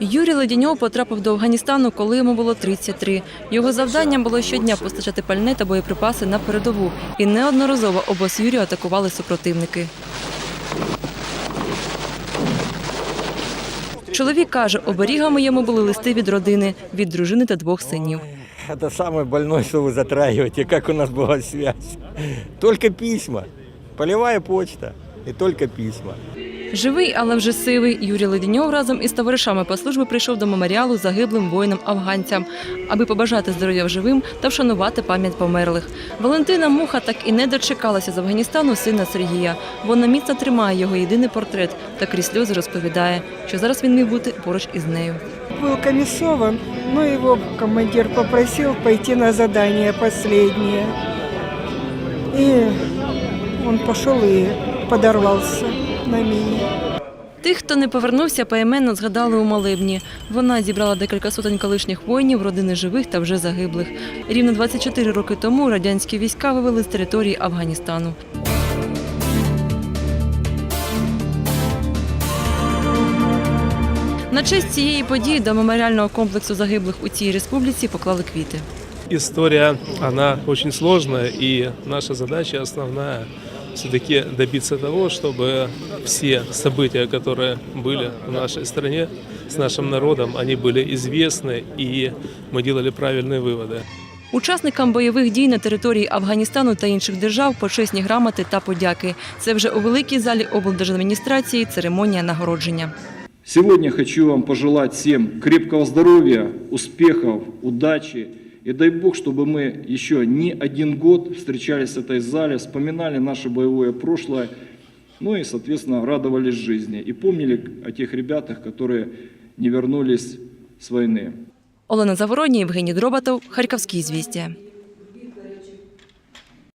Юрій Ледіньов потрапив до Афганістану, коли йому було 33. Його завданням було щодня постачати пальне та боєприпаси на передову. І неодноразово обоз Юрію атакували супротивники. Чоловік каже, оберігами йому були листи від родини, від дружини та двох синів. Это самое больное, что вы затрагиваете, как у нас была связь. Только письма, полевая почта и только письма. Живий, але вже сивий, Юрій Ледіньов разом із товаришами по службі прийшов до меморіалу загиблим воїнам-афганцям, аби побажати здоров'я живим та вшанувати пам'ять померлих. Валентина Муха так і не дочекалася з Афганістану сина Сергія. Вона міцно тримає його єдиний портрет та крізь сльози розповідає, що зараз він міг бути поруч із нею. Был комиссован, но его командир попросил пойти на задание последнее. И он пошел и подорвался на мине. Тих, хто не повернувся, поіменно згадали у молебні. Вона зібрала декілька сотень колишніх воїнів, родини живих та вже загиблих. Рівно 24 роки тому радянські війська вивели з території Афганістану. На честь цієї події до меморіального комплексу загиблих у цій республіці поклали квіти. История, она очень сложная, и наша задача основная все-таки добиться того, чтобы все события, которые были в нашей стране с нашим народом, они были известны, и мы делали правильные выводы. Учасникам бойових дій на території Афганістану та інших держав почесні грамоти та подяки. Це вже у великій залі облдержадміністрації церемонія нагородження. Сегодня хочу вам пожелать всем крепкого здоровья, успехов, удачи. И дай Бог, чтобы мы еще не один год встречались в этой зале, вспоминали наше боевое прошлое, ну и, соответственно, радовались жизни. И помнили о тех ребятах, которые не вернулись с войны. Олена Завородня, Євгеній Дробатов, Харківські звістя.